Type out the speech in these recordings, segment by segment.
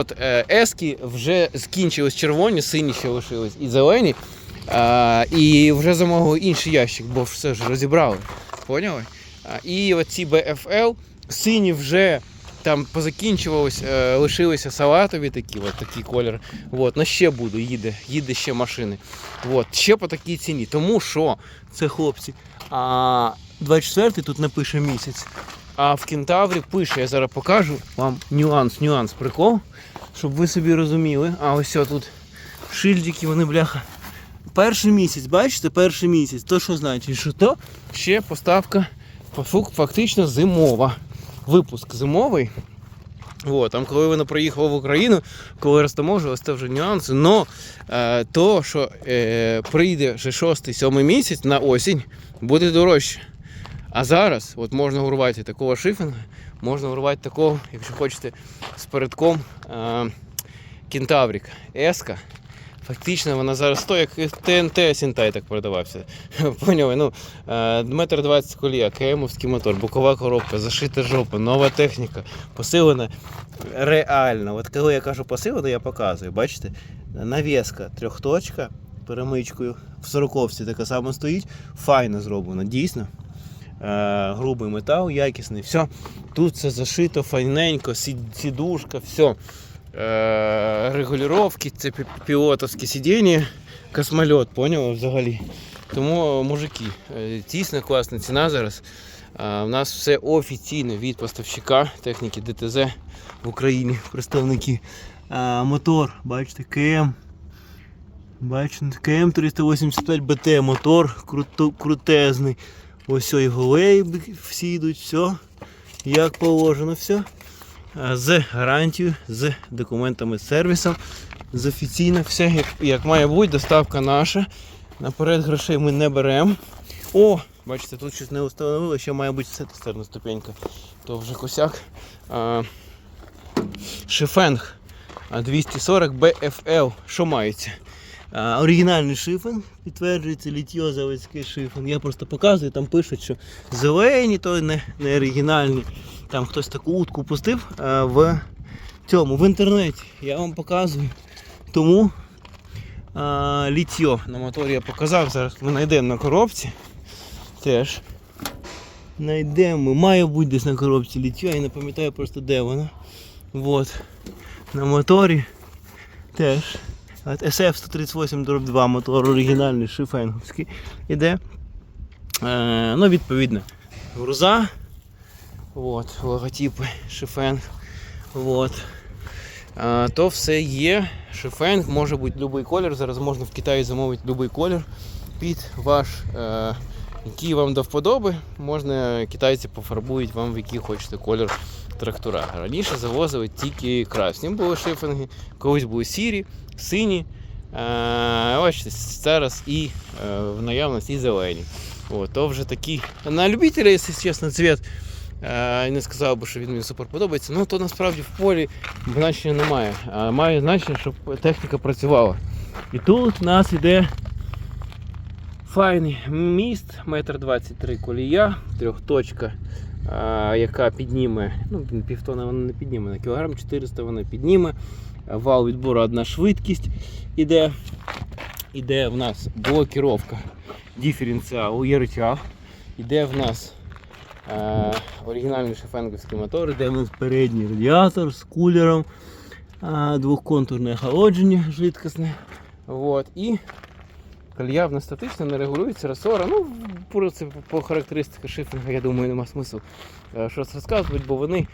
От е, ески вже скінчились червоні, сині ще лишились і зелені. А, і вже замовили інший ящик, бо все ж розібрали. Поняли? А, і оці BFL, сині вже там позакінчувались, е, лишилися салатові такі, от такий колір. От, на ще буду, їде, їде ще машини. От, ще по такій ціні. Тому що це хлопці. А 24-й тут напише місяць. А в Кентаврі пише, я зараз покажу вам нюанс, нюанс, прикол, щоб ви собі розуміли. А ось тут шильдики, вони бляха. Перший місяць, бачите, перший місяць. То що значить? Що то ще поставка фактично зимова. Випуск зимовий. От, там, коли вона приїхала в Україну, коли розтаможувалось, це вже нюанси. Но е, то, що е, прийде вже 6-7 місяць на осінь, буде дорожче. А зараз от можна урвати такого шифінга, можна урвати такого, якщо хочете, з передком е, Кентаврік Еска. Фактично вона зараз стоїть, як ТНТ Сінтай так продавався. Поняли? Ну, е, метр 20 колія, КМовський мотор, бокова коробка, зашита жопа, нова техніка, посилена реально. От коли я кажу посилена, я показую. Бачите? Навіска трьохточка перемичкою в сороковці така сама стоїть, файно зроблена, дійсно. Е, грубий метал, якісний, все. Тут все зашито, файненько, сідушка, все. Е, регулювання, це пі- пілотовське сидіння, космольот, поняв взагалі. Тому, мужики, е, дійсно класна ціна зараз. Е, У нас все офіційно від поставщика техніки ДТЗ в Україні, представники. Е, Мотор, бачите, КМ. Бачите, КМ 385 БТ, мотор крутезний. Ось його лейби всі йдуть, все як положено, все. З гарантією, з документами з сервісом, з офіційно, все як, як має бути, доставка наша. Наперед грошей ми не беремо. О, бачите, тут щось не встановили, ще має бути тестерна ступенька. То вже косяк. А, Шифенг 240 BFL. Що мається? Оригінальний шифен, підтверджується літьо заводський шифен. Я просто показую, там пишуть, що зелені, то не, не оригінальні. Там хтось таку утку пустив в цьому, в інтернеті. Я вам показую. Тому а, літьо на моторі я показав. Зараз ми знайдемо на коробці. Теж. Знайдемо. Має бути десь на коробці літьо, я не пам'ятаю просто де воно. Вот. На моторі теж. От SF-138 2 мотор оригінальний шифенговський іде. Е, ну, відповідно, груза. От, логотипи шифенг. От. Е, то все є. Шифенг, може бути будь-який колір. Зараз можна в Китаї замовити будь-який колір під ваш, е, який вам до вподоби. Можна китайці пофарбують вам в який хочете колір трактора. Раніше завозили тільки красні були шифинги, колись були сірі, сині. Е, бачите, зараз і е, в наявності і зелені. От, то вже такі на любителя, якщо чесно, цвіт. Е, не сказав би, що він мені супер подобається. Ну то насправді в полі значення немає. А має значення, щоб техніка працювала. І тут у нас іде файний міст, метр 23 колія, трьохточка, а, яка підніме, ну півтона вона не підніме, на кілограм 400 вона підніме. Вал відбору одна швидкість іде. Іде в нас блокіровка диференціалу, є рычаг. Іде в нас е, оригінальний шефенговський мотор, іде в нас передній радіатор з кулером, е, двохконтурне охолодження швидкісне. Вот. І колія в нас статична, не регулюється, ресора. Ну, в принципі, по характеристиках шифінга, я думаю, нема смислу е, щось розказувати, бо вони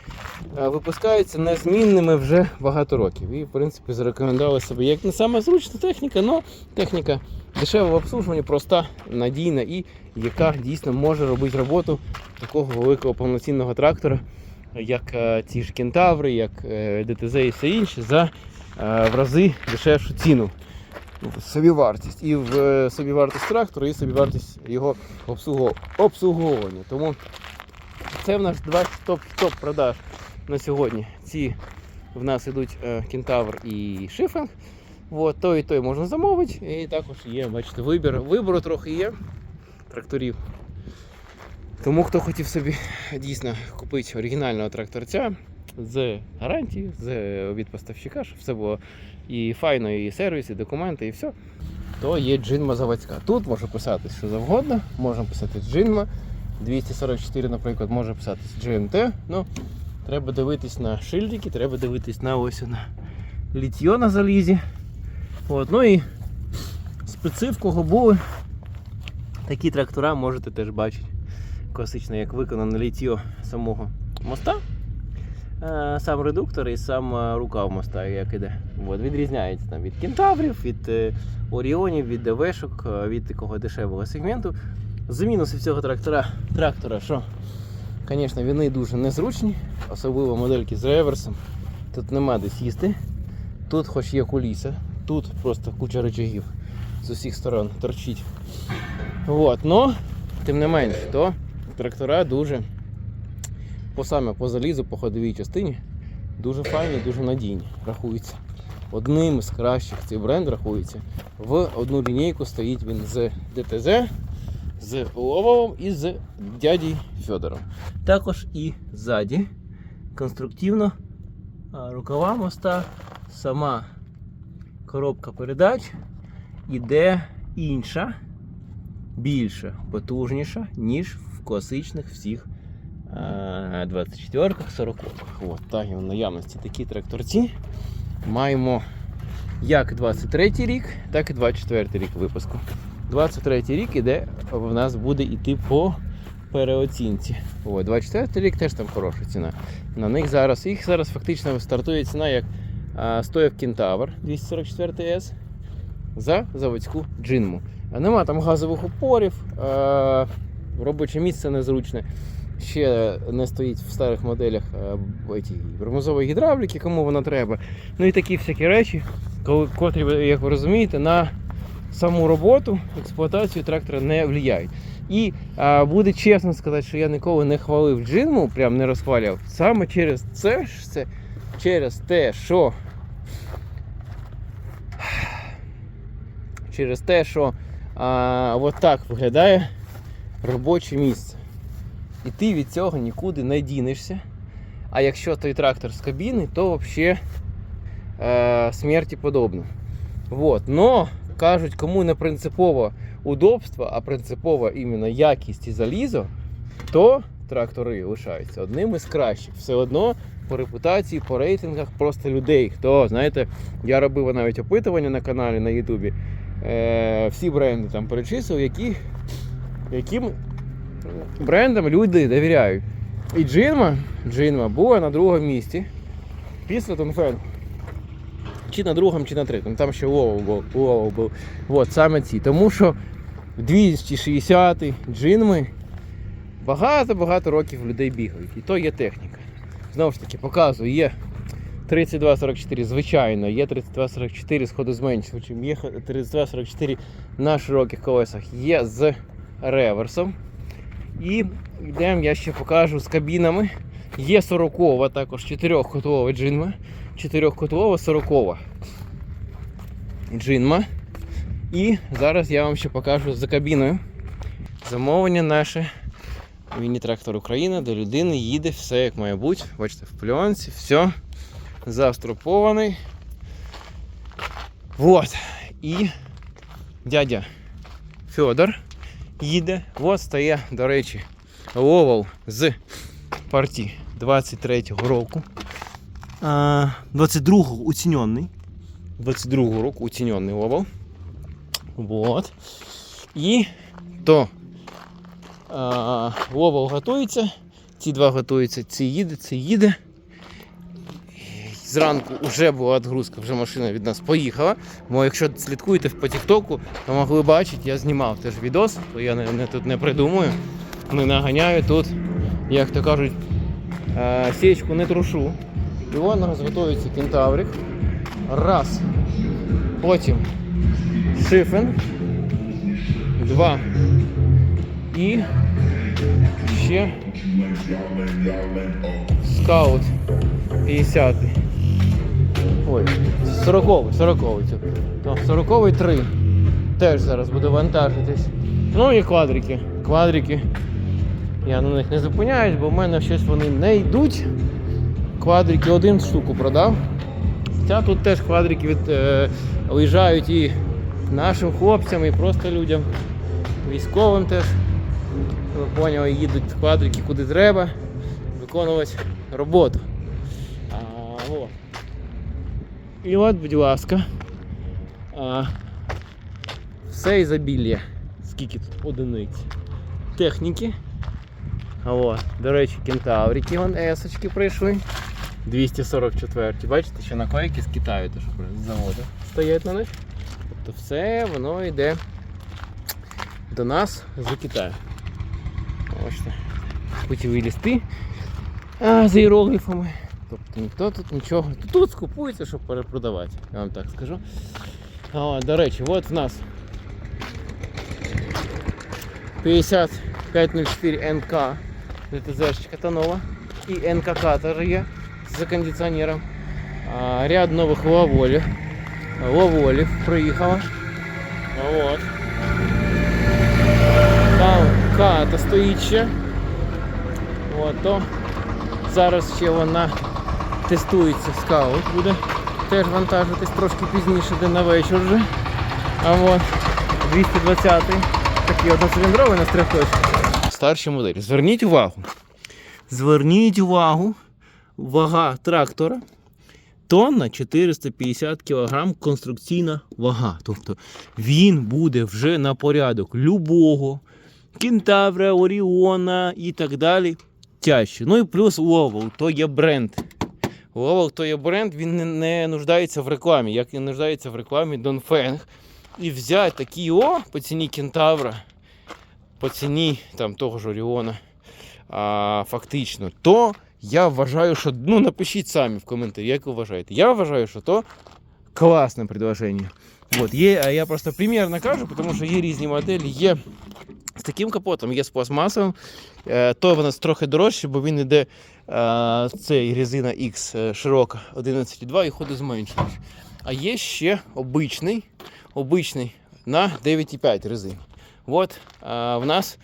е, випускаються незмінними вже багато років. І, в принципі, зарекомендували себе як не саме зручна техніка, але техніка дешева в обслужуванні, проста, надійна і яка дійсно може робити роботу такого великого повноцінного трактора, як е, ті ж кентаври, як е, ДТЗ і все інше, за е, в рази дешевшу ціну. Собівартість. І в е, собівартість трактора, і собівартість його обслуговування. Тому це в нас 20 топ, топ продаж на сьогодні. Ці в нас ідуть е, кентавр і шифинг. От, той і той можна замовити. І також є, бачите, вибір. Вибору трохи є тракторів. Тому хто хотів собі дійсно купити оригінального тракторця, з гарантії, з від поставщика, щоб все було і файно, і сервіс, і документи, і все. То є джинма заводська. Тут може писати що завгодно, можна писати джинма. 244, наприклад, може писатись GMT. Ну, треба дивитись на шильдики, треба дивитись на ось на літьо на залізі. От, ну і специ, в були, такі трактора можете теж бачити. Класично, як виконане літьо самого моста. Е, Сам редуктор і сам е, рукав моста, як іде. От, відрізняється там від кентаврів, від е, оріонів, від ДВшок, від такого дешевого сегменту. З мінусів цього трактора, трактора, що, звісно, вони дуже незручні, особливо модельки з реверсом. Тут нема де сісти. Тут хоч є куліса, тут просто куча рычагів з усіх сторон торчить. От, но, тим не менш, то трактора дуже по саме по залізу, по ходовій частині, дуже файні, дуже надійні. Рахуються. Одним з кращих цей бренд рахується. В одну лінійку стоїть він з ДТЗ, з Лововим і з дяді Федором. Також і ззаді конструктивно рукава моста, сама коробка передач іде інша, більша, потужніша, ніж в класичних всіх 24-ках, 40-ках. От, так, і в наявності такі тракторці. Маємо як 23 рік, так і 24 рік випуску. 23 рік іде, в нас буде йти по переоцінці. О, 24 рік теж там хороша ціна. На них зараз їх зараз фактично стартує ціна як стояв Кентавр 244 S за заводську джинму. Нема там газових упорів, робоче місце незручне. Ще не стоїть в старих моделях а, ті, гідравліки, кому вона треба. Ну і такі всякі речі, котрі, як ви розумієте, на саму роботу, експлуатацію трактора не впливають. І а, буде чесно сказати, що я ніколи не хвалив джинму, прям не розхваляв. Саме через це, це через те, що через те, що а, от так виглядає робоче місце. І ти від цього нікуди не дінешся. А якщо той трактор з кабіни, то взагалі е, смерті подобно. Вот. Но кажуть, кому не принципово удобство, а принципово іменно якість і залізо, то трактори лишаються одним із кращих. Все одно по репутації, по рейтингах просто людей. Хто, знаєте, я робив навіть опитування на каналі на Ютубі. Е, всі бренди там перечислив, які, яким брендам люди довіряють. І Джинма, Джинма була на другому місці після Тонфен. Чи на другому, чи на третьому. Там ще Лоу був. Був. От, саме ці. Тому що 260 джинми багато-багато років людей бігають. І то є техніка. Знову ж таки, показую, є 3244, звичайно, є 3244 з ходозменшувачем, є 3244 на широких колесах, є з реверсом. І йдемо, я ще покажу з кабінами. Є 40 також 4-котлова джинма. 4-котлова 40 джинма. І зараз я вам ще покажу за кабіною. Замовлення наше. Міні-трактор Україна до людини їде все як має бути. Бачите, в пльонці, все зааструпований. Вот. І дядя Федор їде. От стає, до речі, ловол з партії 23-го року. 22-го оцінений. 22-го року оцінений ловол. Вот. І то а, готується. Ці два готуються, ці їде, ці їде. Зранку вже була відгрузка, вже машина від нас поїхала. Бо якщо слідкуєте по Тіктоку, то могли бачити, я знімав теж відос, то я не, не, тут не придумую. Не наганяю тут, як то кажуть, е, січку не трушу. І вон розготується кентаврик. Раз. Потім шифен. Два. І ще скаут 50. Ой, 40-й, 40-й. це. То 40-й 3. Теж зараз буду вантажитись. Ну і квадрики. Квадрики. Я на них не зупиняюсь, бо в мене щось вони не йдуть. квадрики один штуку продав. Хоча тут теж квадрики від, е, виїжджають і нашим хлопцям, і просто людям, військовим теж. Ви поняли, їдуть квадрики куди треба, виконувати роботу. А, о. І от, будь ласка, а, все ізобілля. Скільки тут одиниць техніки. А О, до речі, кентаврики вон есочки прийшли. 244. Бачите, що наклейки з Китаю теж з заводу стоять на них. Тобто все воно йде до нас з Китаю. Бачите, путіві лісти а, з іерогліфами. Тобто ніхто тут нічого. Тут скупується, щоб перепродавати, я вам так скажу. А, до речі, от в нас 5504 НК ДТЗ нова. І НКК теж є з кондиціонером. А, ряд нових лаволів. Лаволів приїхала. От. Там ката стоїть ще. От, то зараз ще вона тестується скаут буде. Теж вантажитись трошки пізніше, де на вечір вже. А от 220-й, такий одноциліндровий на трьох. Старші моделі. Зверніть увагу. Зверніть увагу. Вага трактора. Тонна 450 кг конструкційна вага. Тобто він буде вже на порядок любого кентавра, Оріона і так далі. Тяжче. Ну і плюс Ловол, то є бренд. Ловол то є бренд, він не, не нуждається в рекламі, як і нуждається в рекламі Донфенг. І взяти такий о по ціні кентавра, по ціні там, того ж Оріона, а, фактично, то я вважаю, що ну напишіть самі в коментарі, як ви вважаєте. Я вважаю, що то класне предложення. От, є, а я просто примірно кажу, тому що є різні моделі. Є з таким капотом, є з пластмасовим. Е, то в нас трохи дорожче, бо він йде е, цей резина X е, широка 11,2 і ходить зменшений. А є ще обичний, обичний на 9,5 резин. От в нас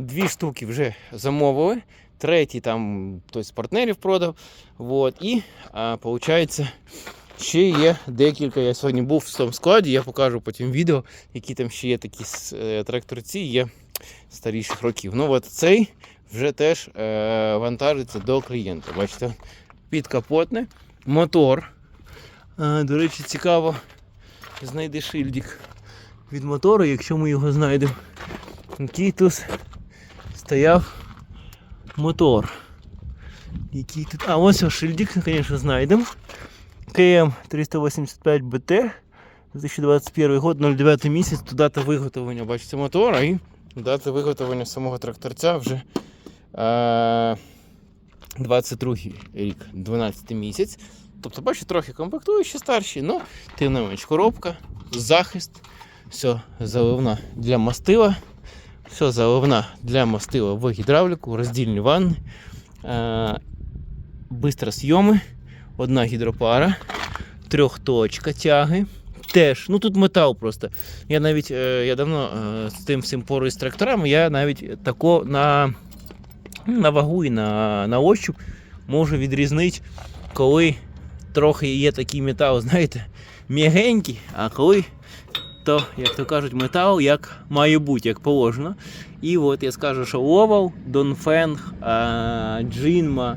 дві штуки вже замовили. Третій там хтось з партнерів продав. От, і виходить, ще є декілька. Я сьогодні був в тому складі, я покажу потім відео, які там ще є такі е, тракторці, є старіших років. Ну от цей вже теж е, вантажиться до клієнта. Бачите, підкапотне, мотор. Е, до речі, цікаво, знайди шильдик від мотору, якщо ми його знайдемо. Який тут стояв мотор. Який тут. А, ось ось шильдик, звісно, знайдемо. КМ 385 БТ 2021 год, 09 місяць, то дата виготовлення, бачите, мотора і дата виготовлення самого тракторця вже е, 22 рік, 12 місяць. Тобто, бачите, трохи комплектуючі старші, але тим не менш коробка, захист, все заливна для мастила. Все заливна для мастила в гідравліку, роздільні ванни, е, бистросйоми, одна гідропара, трьохточка тяги. Теж, ну тут метал просто. Я навіть е, я давно е, з тим всім поруюсь з тракторами, я навіть тако на, на вагу і на, на ощуп можу відрізнити, коли трохи є такий метал, знаєте, м'ягенький, а коли то, як то кажуть, метал як має бути, як положено. І от я скажу, що Овал, Донфенг, Джинма,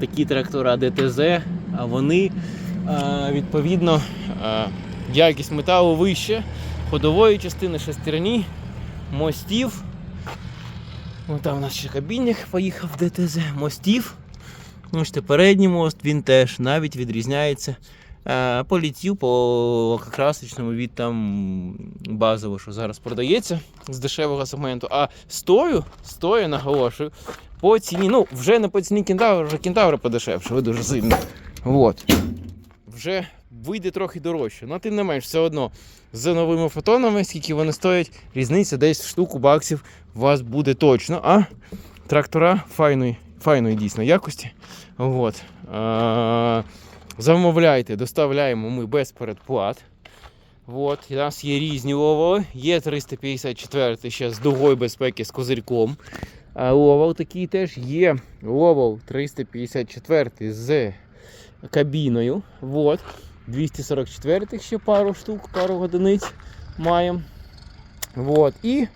такі трактора ДТЗ, а вони відповідно якість металу вище, ходової частини шестерні, мостів. О, там у нас ще кабінник поїхав ДТЗ, мостів. Ну, ж передній мост, він теж навіть відрізняється Е, Полетів по красочному від там базово, що зараз продається з дешевого сегменту. А стою, стою, наголошую, по ціні. Ну, вже не по ціні кентавра, вже кентаври подешевше, ви дуже сильно. От. Вже вийде трохи дорожче. Ну, тим не менш, все одно з новими фотонами, скільки вони стоять, різниця десь в штуку баксів у вас буде точно. А трактора файної, файної дійсно якості. От. А, Замовляйте, доставляємо ми без передплат. От, у нас є різні ловили. Є 354 ще з дугою безпеки з козирьком. А Ловол такий теж є. Ловол 354 з кабіною. Вот. 244 ще пару штук, пару одиниць маємо. Вот. І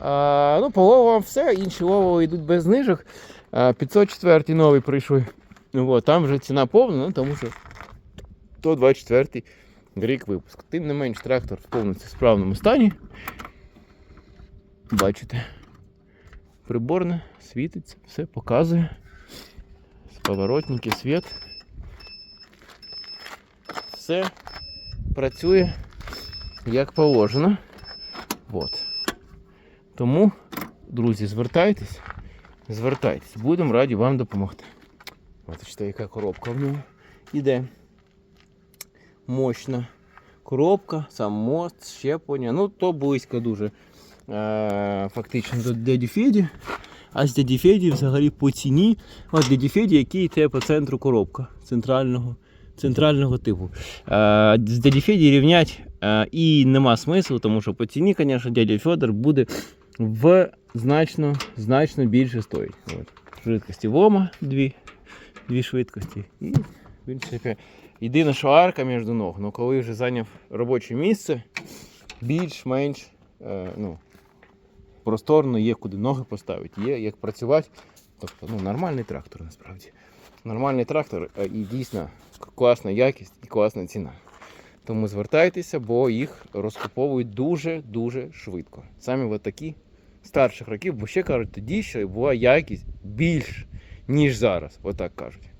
а, ну, по ловам все, інші ловови йдуть без знижок. 504 новий прийшли. Вот. Там вже ціна повна, ну, тому що 124 рік випуск. Тим не менш, трактор в повністю справному стані. Бачите, приборне, світиться, все показує. Поворотники, світ. Все працює як положено. От. Тому, друзі, звертайтесь, звертайтесь, будемо раді вам допомогти. Бачите, яка коробка в ньому іде. Мощна коробка, сам мост, щеплення. Ну, то близько дуже фактично до дяді Феді. А з дяді Феді взагалі по ціні. От дяді Феді, який йде по центру коробка центрального, центрального типу. Е, з дяді Феді рівнять е, і нема смислу, тому що по ціні, звісно, дядя Федор буде в значно, значно більше стоїть. От. Швидкості вома дві, дві швидкості. І принципі, єдина що арка між ног. Ну коли вже зайняв робоче місце, більш-менш е, ну, просторно є куди ноги поставити, є як працювати. Тобто ну, нормальний трактор насправді. Нормальний трактор е, і дійсно класна якість і класна ціна. Тому звертайтеся, бо їх розкуповують дуже-дуже швидко. Самі от такі старших років, бо ще кажуть, тоді ще була якість більш, ніж зараз. Отак кажуть.